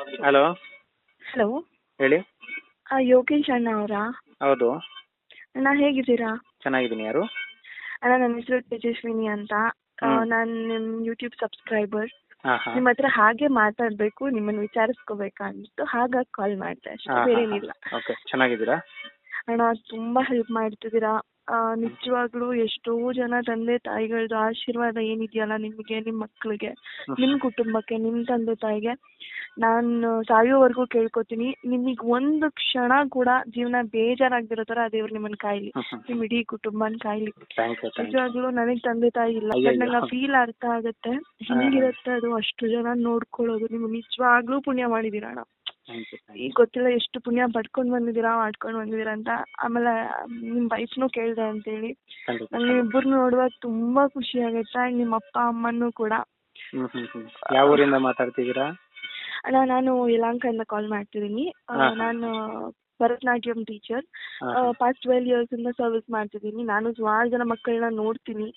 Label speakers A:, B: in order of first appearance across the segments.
A: Hello.
B: Hello.
A: ಹೇಳಿ.
B: ಯೋಗೇಶ್ ಅಣ್ಣ ಅವರಾ?
A: ಹೌದು.
B: ಅಣ್ಣ ಹೇಗಿದ್ದೀರಾ?
A: ಚೆನ್ನಾಗಿದ್ದೀನಿ ಯಾರು?
B: ಅಣ್ಣ ನನ್ನ ಹೆಸರು ತೇಜಸ್ವಿನಿ ಅಂತ.
A: ಹ್ಮ್.
B: ನಾನು ನಿಮ್ಮ ಯೂಟ್ಯೂಬ್ ಸಬ್ಸ್ಕ್ರೈಬರ್
A: ಹಾಂ ಹಾಂ
B: ನಿಮ್ಮ ಹತ್ರ ಹಾಗೆ ಮಾತಾಡ್ಬೇಕು ನಿಮ್ಮನ್ನ ವಿಚಾರಿಸ್ಕೋಬೇಕಂತ ಹಾಗಾಗಿ ಕಾಲ್ ಮಾಡಿದೆ. ಅಷ್ಟೇ ಬೇರೆ
A: ಓಕೆ ಚೆನ್ನಾಗಿದ್ದೀರಾ?
B: ಅಣ್ಣ ತುಂಬಾ ಹೆಲ್ಪ್ ಮಾಡ್ತಿದ್ದೀರಾ. ಆ, ನಿಜವಾಗ್ಲೂ ಎಷ್ಟೋ ಜನ ತಂದೆ ತಾಯಿಗಳದ್ದು ಆಶೀರ್ವಾದ ಏನಿದೆಯಲ್ಲ ನಿಮಗೆ ನಿಮ್ಮ ಮಕ್ಕಳಿಗೆ ನಿಮ್ಮ ಕುಟುಂಬಕ್ಕೆ ನಿಮ್ಮ ತಂದೆ ತಾಯಿಗೆ. ನಾನು ಸಾಯೋವರೆಗೂ ಕೇಳ್ಕೊತೀನಿ. ನಿಮಗೆ ಒಂದು ಕ್ಷಣ ಕೂಡ ಜೀವನ ಬೇಜಾರಾಗದಿರೋ ತರ ಆ ದೇವ್ರು ನಿಮ್ಮನ್ನ ಕಾಯ್ಲಿ. ನಿಮ್ಮ ಇಡೀ ಕುಟುಂಬನ ಕಾಯ್ಲಿ. ನಿಜವಾಗ್ಲೂ ನನಗೆ ತಂದೆ ತಾಯಿ ಇಲ್ಲ. ನಂಗೆ ಆ ಫೀಲ್ ಅರ್ಥ ಆಗುತ್ತೆ. ಹೆಂಗಿರುತ್ತೆ ಅದು? ಅಷ್ಟು ಜನ ನೋಡ್ಕೊಳ್ಳೋದು. ನೀವು ನಿಜವಾಗ್ಲೂ ಪುಣ್ಯ ಮಾಡಿದೀರ ಅಣ್ಣ. ಈಗ ಗೊತ್ತಿಲ್ಲ ಎಷ್ಟು ಪುಣ್ಯ ಪಡ್ಕೊಂಡ್ ಬಂದಿದ್ದೀರಾ ಮಾಡ್ಕೊಂಡ್ ಬಂದಿದ್ದೀರಾ ಅಂತ. ಆಮೇಲೆ ನಿಮ್ ವೈಫ್ನು ಕೇಳ್ದೆ ಅಂತೇಳಿ. ನಂಗೆ ಇಬ್ಬರು ನೋಡುವಾಗ ತುಂಬಾ ಖುಷಿ ಆಗುತ್ತೆ. ನಿಮ್ಮ ಅಪ್ಪ ಅಮ್ಮನೂ ಕೂಡ.
A: ಯಾವ ಊರಿಂದ ಮಾತಾಡ್ತಿದ್ದೀರಾ?
B: ಅಣ್ಣ ನಾನು ಯಲಹಂಕದಿಂದ ಕಾಲ್ ಮಾಡ್ತಿದ್ದೀನಿ. ನಾನು ಭರತನಾಟ್ಯಂ ಟೀಚರ್ ಪಾಸ್ಟ್ ಟ್ವೆಲ್ ಇಯರ್ಸಿಂದ ಸರ್ವಿಸ್ ಮಾಡ್ತಿದ್ದೀನಿ. ನಾನು ಸುಮಾರು ಜನ ಮಕ್ಕಳನ್ನ ನೋಡ್ತೀನಿ.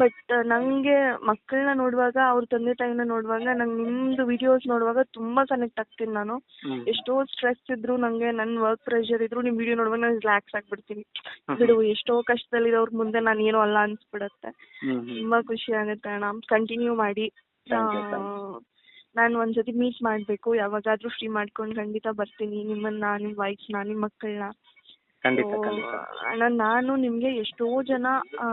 B: ಬಟ್ ನಂಗೆ ಮಕ್ಕಳನ್ನ ನೋಡುವಾಗ ಅವ್ರ ತಂದೆ ತಾಯಿನ ನೋಡುವಾಗ ನಂಗೆ ನಿಮ್ದು ವಿಡಿಯೋಸ್ ನೋಡುವಾಗ ತುಂಬಾ ಕನೆಕ್ಟ್ ಆಗ್ತೀನಿ ನಾನು. ಎಷ್ಟೋ ಸ್ಟ್ರೆಸ್ ಇದ್ರು ನಂಗೆ ನನ್ನ ವರ್ಕ್ ಪ್ರೆಷರ್ ಇದ್ರು ನಿಮ್ ವಿಡಿಯೋ ನೋಡುವಾಗ ನಾನು ರಿಲ್ಯಾಕ್ಸ್ ಆಗ್ಬಿಡ್ತೀನಿ. ಬಿಡು ಎಷ್ಟೋ ಕಷ್ಟದಲ್ಲಿರೋರ್ ಮುಂದೆ ನಾನು ಏನೋ ಅಲ್ಲ ಅನ್ಸ್ಬಿಡತ್ತೆ. ತುಂಬಾ ಖುಷಿ ಆಗುತ್ತೆ ಅಣ್ಣ. ಕಂಟಿನ್ಯೂ ಮಾಡಿ.
A: Thank ಒಂದ್ ಸತಿ
B: ನಾನು ಮೀಟ್ ಮಾಡಬೇಕು ಯಾವಾಗಾದ್ರೂ ಫ್ರೀ ಮಾಡ್ಕೊಂಡು ಖಂಡಿತ ಬರ್ತೀನಿ. ನಿಮ್ಮನ್ನ ನಿಮ್ಮ ವೈಫ್ನ ನಿಮ್ಮ ಮಕ್ಕಳನ್ನ
A: ಖಂಡಿತ ಖಂಡಿತ.
B: ಅಣ್ಣ ನಾನು ನಿಮಗೆ ಎಷ್ಟೋ ಜನ ಆ,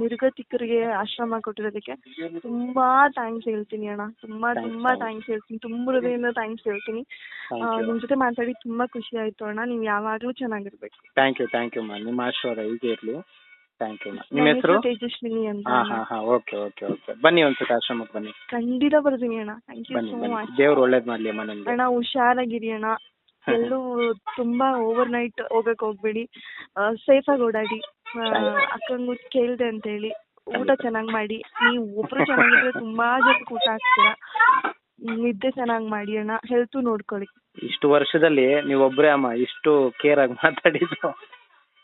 B: ನಿರ್ಗತಿಕರಿಗೆ ಆಶ್ರಮ ಕೊಟ್ಟಿರೋದಕ್ಕೆ ತುಂಬಾ ಥ್ಯಾಂಕ್ಸ್ ಹೇಳ್ತೀನಿ ಅಣ್ಣ. ತುಂಬಾ
A: Thanks,
B: ತುಂಬಾ
A: thanks.
B: ಥ್ಯಾಂಕ್ಸ್ ಹೇಳ್ತೀನಿ. ತುಂಬ ಹೃದಯದಿಂದ ಥ್ಯಾಂಕ್ಸ್ ಹೇಳ್ತೀನಿ.
A: ನಿಮ್ ಯು
B: ಜೊತೆ ಮಾತಾಡಿ ತುಂಬಾ ಖುಷಿ ಆಯ್ತು ಅಣ್ಣ. ನೀವು ಯಾವಾಗ್ಲೂ ಚೆನ್ನಾಗಿರ್ಬೇಕು.
A: ಥ್ಯಾಂಕ್ ಯು ಥ್ಯಾಂಕ್ ಯು ಮಾ ನಿಮ್ಮ ಆಶೀರ್ವಾದ ಹೀಗೆ ಇರಲಿ. ಥ್ಯಾಂಕ್ ಯು ನಿಮ್ಮ ಹೆಸರು?
B: ತೇಜಸ್ವಿನಿ ಅಂತ
A: ಹಾ ಹಾ ಹಾಂ ಓಕೆ ಓಕೆ ಓಕೆ. ಬನ್ನಿ ಒಂದ್ಸತಿ ಆಶ್ರಮಕ್ಕೆ ಬನ್ನಿ.
B: ಖಂಡಿತ ಬರ್ತೀನಿ ಅಣ್ಣ. ಥ್ಯಾಂಕ್ ಯು
A: ಬನ್ನಿ
B: ಸೋ
A: ಬನ್ನಿ.
B: ಮಚ್
A: ದೇವ್ರು ಒಳ್ಳೇದು ಮಾಡ್ಲಿ ಅಮ್ಮ ನಿಮಗೆ.
B: ಅಣ್ಣ ಹುಷಾರಾಗಿರಿ ಅಣ್ಣ. ಎಲ್ಲೂ ತುಂಬಾ ಓವರ್ ನೈಟ್ ಹೋಗಕ್ ಹೋಗ್ಬೇಡಿ. ಸೇಫ್ ಆಗಿ ಓಡಾಡಿ. ಅಕ್ಕಂಗೂ ಕೇಳ್ದೆ ಅಂತ ಹೇಳಿ. ಊಟ ಚೆನ್ನಾಗಿ ಮಾಡಿ. ನೀವು ಒಬ್ರು ಚೆನ್ನಾಗಿದ್ರೆ ತುಂಬಾ ಜನಕ್ಕೆ ಊಟ ಹಾಕ್ತೀರಾ? ನಿದ್ದೆ ಚೆನ್ನಾಗಿ ಮಾಡಿ ಅಣ್ಣ. ಹೆಲ್ತು ನೋಡ್ಕೊಳ್ಳಿ.
A: ಇಷ್ಟು ವರ್ಷದಲ್ಲಿ ನೀವೊಬ್ಬರೇ ಅಮ್ಮ. ಇಷ್ಟು ಕೇರ್ ಆಗಿ ಮಾತಾಡಿದ್ದು.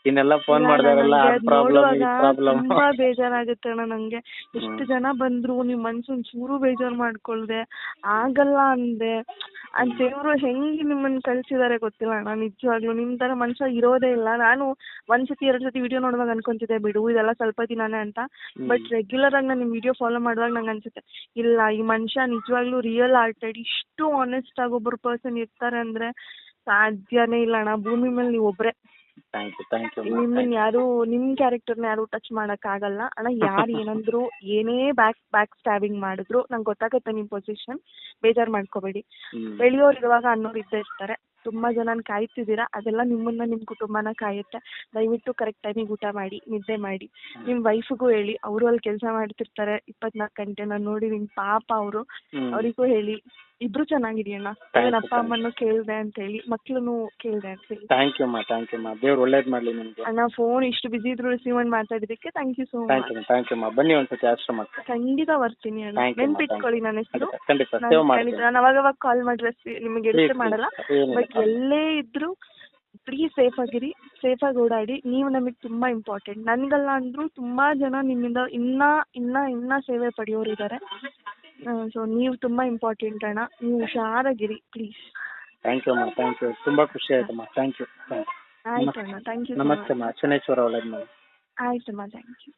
A: ಇನ್ನೆಲ್ಲ ಫೋನ್ ಮಾಡಿದವರೆಲ್ಲ ಆ ಪ್ರಾಬ್ಲಮ್ ಈ ಪ್ರಾಬ್ಲಮ್
B: ತುಂಬಾ ಬೇಜಾರಾಗುತ್ತೆ ಅಣ್ಣ ನಂಗೆ. ಎಷ್ಟು. ಜನ ಬಂದ್ರು ನಿಮ್ ಮನ್ಸು ಚೂರು ಬೇಜಾರ್ ಮಾಡ್ಕೊಳ್ದೆ ಆಗಲ್ಲ ಅಂದೆ. ಆ ದೇವ್ರು ಹೆಂಗ್ ನಿಮ್ಮನ್ನ ಕಳ್ಸಿದಾರೆ ಗೊತ್ತಿಲ್ಲ ಅಣ್ಣ ನಿಜವಾಗ್ಲೂ. ನಿಮ್ ತರ ಮನುಷ್ಯ ಇರೋದೇ ಇಲ್ಲ. ನಾನು ಒಂದ್ ಸತಿ ಎರಡ್ ಸತಿ ವಿಡಿಯೋ ನೋಡುವಾಗ ಅನ್ಕೊಂತಿದ್ದೆ ಬಿಡು ಇದೆಲ್ಲ ಸ್ವಲ್ಪ ದಿನಾನೇ ಅಂತ. ಬಟ್ ರೆಗ್ಯುಲರ್ ಆಗಿ ನಾನು ನಿಮ್ ವಿಡಿಯೋ ಫಾಲೋ ಮಾಡುವಾಗ ನಂಗೆ ಅನ್ಸುತ್ತೆ ಇಲ್ಲ ಈ ಮನುಷ್ಯ ನಿಜವಾಗ್ಲೂ ರಿಯಲ್ ಆರ್ಟೆಡ್ ಇಷ್ಟು ಆನೆಸ್ಟ್ ಆಗಿ ಒಬ್ಬರು ಪರ್ಸನ್ ಇರ್ತಾರೆ ಅಂದ್ರೆ ಸಾಧ್ಯನೇ ಇಲ್ಲ ಅಣ್ಣ. ಭೂಮಿ ಮೇಲೆ ನೀವು ಒಬ್ರೆ.
A: ಥ್ಯಾಂಕ್ ಯು ಥ್ಯಾಂಕ್ ಯು
B: ನಿಮ್ಮನ್ನ ಯಾರು ನಿಮ್ ಕ್ಯಾರೆಕ್ಟರ್ನ ಯಾರು ಟಚ್ ಮಾಡಕ್ ಆಗಲ್ಲ ಅಣ್ಣ ಯಾರು ಏನಂದ್ರು ಏನೇ ಬ್ಯಾಕ್ ಬ್ಯಾಕ್ ಸ್ಟ್ಯಾಬಿಂಗ್ ಮಾಡಿದ್ರು ನಂಗೆ ಗೊತ್ತಾಗುತ್ತೆ ನಿಮ್ ಪೊಸಿಷನ್ ಬೇಜಾರ್ ಮಾಡ್ಕೋಬೇಡಿ. ಬೆಳೆಯೋರು ಇರುವಾಗ ಅನ್ನೋರು ಇದ್ದೇ ಇರ್ತಾರೆ. ತುಂಬಾ ಜನನ ಕಾಯ್ತಿದ್ದೀರಾ? ಅದೆಲ್ಲ ನಿಮ್ಮನ್ನ ನಿಮ್ ಕುಟುಂಬನ ಕಾಯುತ್ತೆ. ದಯವಿಟ್ಟು ಕರೆಕ್ಟ್ ಟೈಮಿಗೆ ಊಟ ಮಾಡಿ ನಿದ್ದೆ ಮಾಡಿ. ನಿಮ್ ವೈಫ್ಗೂ ಹೇಳಿ ಅವರು ಅಲ್ಲಿ ಕೆಲಸ ಮಾಡ್ತಿರ್ತಾರೆ ಇಪ್ಪತ್ನಾಲ್ಕು ಗಂಟೆ ನಾನು ನಿಮ್ ಪಾಪ ಅವರು. ಅವರಿಗೂ ಹೇಳಿ. ಇಬ್ರು ಚೆನ್ನಾಗಿದೀಯಣ್ಣ ಅಣ್ಣ. ಅಪ್ಪ. ಅಮ್ಮನ್ನು ಕೇಳ್ದೆ ಅಂತ ಹೇಳಿ ಮಕ್ಳುನು ಕೇಳ್ದೆ ಅಂತ ಹೇಳಿ.
A: ಥ್ಯಾಂಕ್ ಯು ಮಾ ಥ್ಯಾಂಕ್ ಯು ಮಾ ದೇವ್ರು ಒಳ್ಳೇದು ಮಾಡಲಿ ನಿಮಗೆ.
B: ಅಣ್ಣ ಫೋನ್ ಇಷ್ಟು ಬಿಸಿ ಇದ್ರು ರಿಸೀವ್ ಮಾಡಿ ಮಾತಾಡಿದಕ್ಕೆ thank you so
A: thank
B: much
A: you thank you ಮಾ ಬನ್ನಿ ಒಂದ್ಸತಿ ಆಶ್ರಮಕ್ಕೆ.
B: ಖಂಡಿತ ಬರ್ತೀನಿ ಅಣ್ಣ.
A: Thank you, ma'am.
B: ನೆನ್ಪಿಟ್ಕೊಳ್ಳಿ ನನ್ನ ಹೆಸರು.
A: ಖಂಡಿತ ಸೇವ್ ಮಾಡ್ತೀನಿ
B: ನಾನು ಅವಾಗ ಅವಾಗ ಕಾಲ್ ಮಾಡಿದ್ರೆ ಸಿ- ನಿಮಗೆ
A: Please,
B: ಎಡಿಟ್ ಮಾಡಲ್ಲ.
A: please. ಏನಿಲ್ಲ.
B: ಬಟ್ ಎಲ್ಲೇ ಇದ್ರು ಪ್ಲೀಸ್ ಸೇಫ್ ಆಗಿರಿ. ಸೇಫ್ ಆಗಿ ಓಡಾಡಿ. ನೀವು ನಮಗೆ ತುಂಬಾ ಇಂಪಾರ್ಟೆಂಟ್ ನನ್ಗಲ್ಲ ಅಂದ್ರು ತುಂಬಾ ಜನ ನಿಮ್ಮಿಂದ ಇನ್ನ ಇನ್ನ ಇನ್ನ ಸೇವೆ ಪಡೆಯೋರು ಇದ್ದಾರೆ ಸೊ ನೀವು ತುಂಬಾ ಇಂಪಾರ್ಟೆಂಟ್ ಅಣ್ಣ. ನೀವು ಹುಷಾರಾಗಿರಿ ಪ್ಲೀಸ್
A: ಥ್ಯಾಂಕ್ ಯು ಅಮ್ಮ ಥ್ಯಾಂಕ್ ಯು ತುಂಬಾ ಖುಷಿ ಆಯ್ತಮ್ಮ ಥ್ಯಾಂಕ್ ಯು ಥ್ಯಾಂಕ್ ಯು
B: ಆಯ್ತು ಅಣ್ಣ ಥ್ಯಾಂಕ್ ಯು
A: ನಮಸ್ತೆ ಅಮ್ಮ ಚೆನ್ನೇಶ್ವರ ಒಳ್ಳೇದು ಆಯ್ತು
B: ಆಯ್ತಮ್ಮ ಥ್ಯಾಂಕ್ ಯು